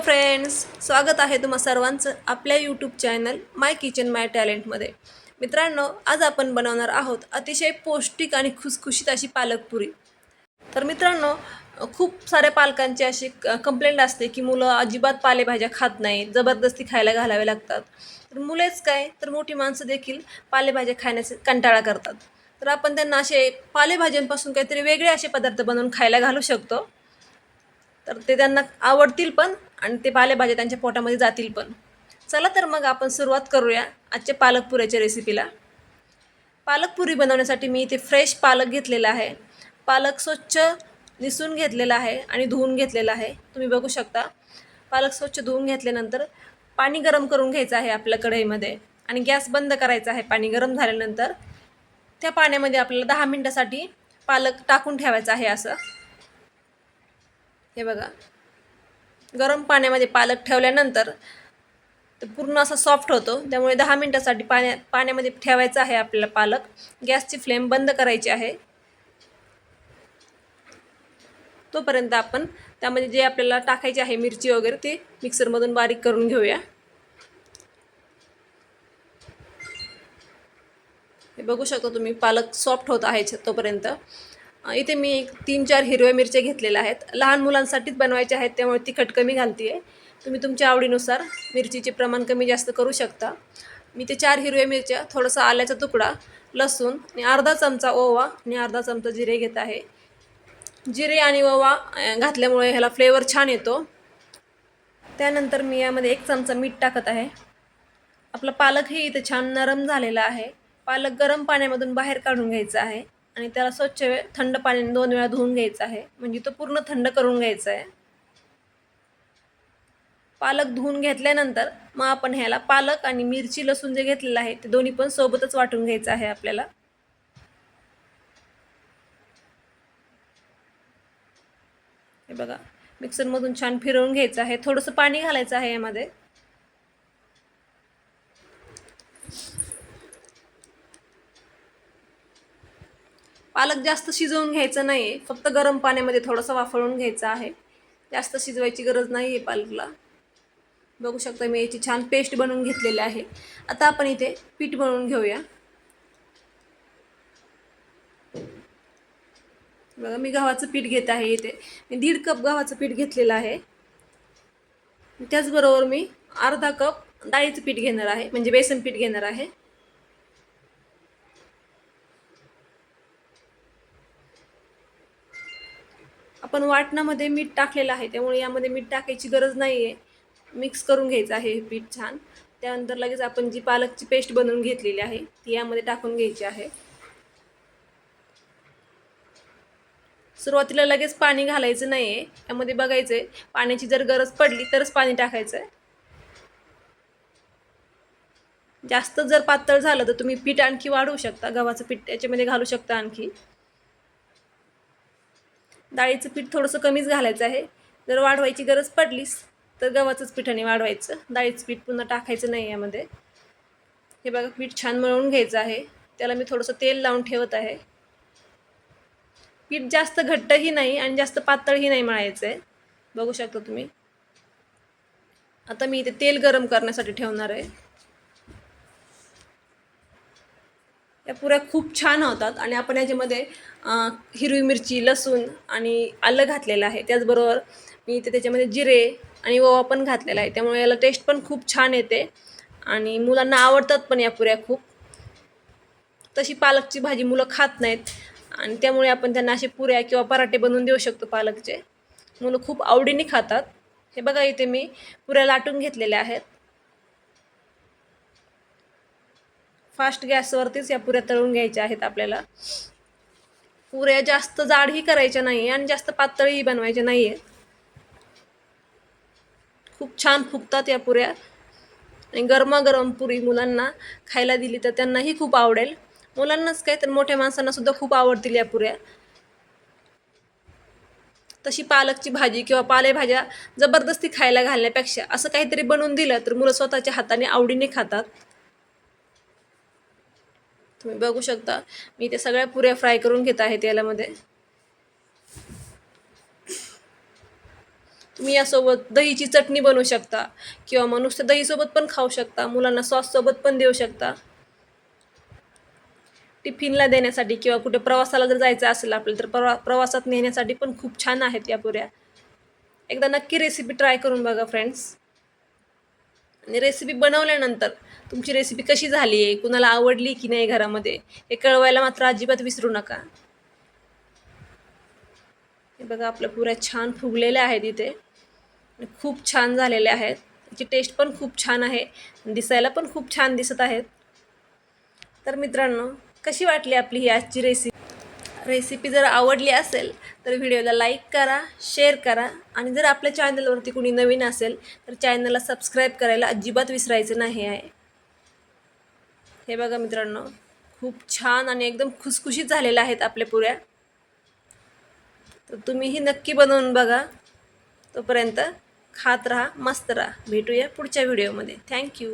Friends स्वागत आहे तुम्हा सर्वांचं आपल्या YouTube channel my kitchen my टॅलेंटमध्ये मित्रांनो आज आपण बनवणार आहोत अतिशय पौष्टिक आणि खुसखुशीत अशी पालकपुरी. तर मित्रांनो खूप साऱ्या पालकांची अशी कंप्लेंट असते की मुलं अजिबात पालेभाज्या खात नाही जबरदस्ती खायला घालावे लागतात. तर मुलेच काय तर मोठी माणसं देखील पालेभाज्या खाण्याचे कंटाळा करतात. तर आपण त्यांना असे पालेभाज्यांपासून काहीतरी वेगळे असे पदार्थ बनवून खायला घालू शकतो. तर ते त्यांना आवडतील पण आणि ते पालेभाज्या त्यांच्या पोटामध्ये जातील पण. चला तर मग आपण सुरुवात करूया आजच्या पालकपुऱ्याच्या रेसिपीला पालकपुरी बनवण्यासाठी मी इथे फ्रेश पालक घेतलेला आहे. पालक स्वच्छ निसून घेतलेला आहे आणि धुवून घेतलेला आहे. तुम्ही बघू शकता. पालक स्वच्छ धुवून घेतल्यानंतर पाणी गरम करून घ्यायचं आहे आपल्या कढईमध्ये आणि गॅस बंद करायचा आहे पाणी गरम झाल्यानंतर. त्या पाण्यामध्ये आपल्याला दहा मिनटासाठी पालक टाकून ठेवायचा आहे असं. हे बघा. गरम पाण्यामध्ये पालक ठेवल्यानंतर ते पूर्ण असा सॉफ्ट होतो. त्यामुळे दहा मिनटासाठी पाण्या पाण्यामध्ये ठेवायचा आहे आपल्याला पालक. गॅसची फ्लेम बंद करायची आहे. तोपर्यंत आपण त्यामध्ये जे आपल्याला टाकायचे आहे मिरची वगैरे ते मिक्सरमधून बारीक करून घेऊया. हे बघू शकता तुम्ही पालक सॉफ्ट होत आहे तोपर्यंत. इथे मी एक तीन चार हिरव्या मिरच्या घेतलेल्या आहेत. लहान मुलांसाठीच बनवायच्या आहेत त्यामुळे तिखट कमी घालते आहे तुम्ही तुमच्या आवडीनुसार मिरचीचे प्रमाण कमी जास्त करू शकता. मी ते चार हिरव्या मिरच्या थोडासा आल्याचा तुकडा लसूण आणि अर्धा चमचा ओवा आणि अर्धा चमचा जिरे घेत आहे. जिरे आणि ओवा घातल्यामुळे ह्याला फ्लेवर छान येतो. त्यानंतर मी यामध्ये एक चमचा मीठ टाकत आहे. आपला पालकही इथं छान नरम झालेला आहे. पालक गरम पाण्यामधून बाहेर काढून घ्यायचा आहे. आणि त्याला स्वच्छ वेळ थंड पाण्याने दोन वेळा धुवून घ्यायचा आहे. म्हणजे तो पूर्ण थंड करून घ्यायचा आहे. पालक धुवून घेतल्यानंतर मग आपण ह्याला पालक आणि मिरची लसूण जे घेतलेलं आहे ते दोन्ही पण सोबतच वाटून घ्यायचं आहे आपल्याला. हे बघा मिक्सरमधून छान फिरवून घ्यायचं आहे. थोडंसं पाणी घालायचं आहे यामध्ये. पालक जास्त शिजवून घ्यायचं नाही आहे फक्त गरम पाण्यामध्ये थोडंसं वाफळून घ्यायचं आहे. जास्त शिजवायची गरज नाही आहे पालकला. बघू शकता मी याची छान पेस्ट बनवून घेतलेली आहे. आता आपण इथे पीठ बनवून घेऊया. बघा मी गव्हाचं पीठ घेत आहे इथे. मी दीड कप गव्हाचं पीठ घेतलेलं आहे. त्याचबरोबर मी अर्धा कप डाळीचं पीठ घेणार आहे. म्हणजे बेसन पीठ घेणार आहे. आपण वाटणामध्ये मीठ टाकलेलं आहे त्यामुळे यामध्ये मीठ टाकायची गरज नाही आहे मिक्स करून घ्यायचं आहे हे पीठ छान. त्यानंतर लगेच आपण जी पालकची पेस्ट बनवून घेतलेली आहे ती यामध्ये टाकून घ्यायची आहे. सुरुवातीला लगेच पाणी घालायचं नाही आहे यामध्ये बघायचं आहे पाण्याची जर गरज पडली तरच पाणी टाकायचं आहे जास्त जर पातळ झालं तर तुम्ही पीठ आणखी वाढवू शकता. गव्हाचं पीठ याच्यामध्ये घालू शकता आणखी. डाळीचं पीठ थोडंसं कमीच घालायचं आहे. जर वाढवायची गरज पडलीच तर गव्हाचंच पिठाने वाढवायचं. डाळीचं पीठ पुन्हा टाकायचं नाही यामध्ये. हे बघा पीठ छान मळून घ्यायचं आहे. त्याला मी थोडंसं तेल लावून ठेवत आहे. पीठ जास्त घट्टही नाही आणि जास्त पातळही नाही मळायचं आहे बघू शकता तुम्ही. आता मी इथे तेल गरम करण्यासाठी ठेवणार आहे. या पुऱ्या खूप छान होतात आणि आपण याच्यामध्ये हिरवी मिरची लसूण आणि आलं घातलेलं आहे. त्याचबरोबर मी इथे त्याच्यामध्ये जिरे आणि ओवा पण घातलेला आहे. त्यामुळे याला टेस्ट पण खूप छान येते आणि मुलांना आवडतात पण या पुऱ्या खूप. तशी पालकची भाजी मुलं खात नाहीत आणि त्यामुळे आपण त्यांना असे पुऱ्या किंवा पराठे बनवून देऊ शकतो पालकचे. मुलं खूप आवडीने खातात. हे बघा इथे मी पुऱ्या लाटून घेतलेल्या आहेत. फास्ट गॅसवरतीच या पुऱ्या तळून घ्यायच्या आहेत आपल्याला. पुऱ्या जास्त जाडही करायच्या नाही आणि जास्त पातळीही बनवायच्या नाही आहेत खूप छान फुगतात या पुऱ्या. आणि गरमागरम पुरी मुलांना खायला दिली तर त्यांनाही खूप आवडेल. मुलांनाच काय तर मोठ्या माणसांनासुद्धा खूप आवडतील या पुऱ्या. तशी पालकची भाजी किंवा पालेभाज्या जबरदस्ती खायला घालण्यापेक्षा असं काहीतरी बनवून दिलं तर मुलं स्वतःच्या हाताने आवडीने खातात. तुम्ही बघू शकता. मी ते सगळ्या पुऱ्या फ्राय करून घेत आहे तेलामध्ये. तुम्ही यासोबत दहीची चटणी बनवू शकता किंवा मग नुसतं दहीसोबत पण खाऊ शकता. मुलांना सॉससोबत पण देऊ शकता. टिफिनला देण्यासाठी किंवा कुठे प्रवासाला जर जायचं असेल आपल्याला तर प्रवा प्रवासात नेण्यासाठी पण खूप छान आहेत या पुऱ्या. एकदा नक्की रेसिपी ट्राय करून बघा फ्रेंड्स आणि रेसिपी बनवल्यानंतर तुमची रेसिपी कशी झाली? आहे कुणाला आवडली की नाही घरामध्ये? हे कळवायला मात्र अजिबात विसरू नका. हे बघा आपल्या पुऱ्या छान फुगलेल्या आहेत इथे. खूप छान झालेल्या आहेत. त्याची टेस्ट पण खूप छान आहे. दिसायला पण खूप छान दिसत आहेत. तर मित्रांनो कशी वाटली आपली ही आजची रेसिपी रेसिपी जर आवडली असेल तर व्हिडिओला लाईक करा शेअर करा. आणि जर आपल्या चॅनलवरती कुणी नवीन असेल तर चॅनलला सबस्क्राईब करायला अजिबात विसरायचं नाही आहे. हे बघा मित्रांनो खूप छान आणि एकदम खुसखुशीत झालेल्या आहेत आपल्या पुऱ्या. तर तुम्हीही नक्की बनवून बघा. तोपर्यंत खात राहा मस्त राहा. भेटूया पुढच्या व्हिडिओमध्ये थँक्यू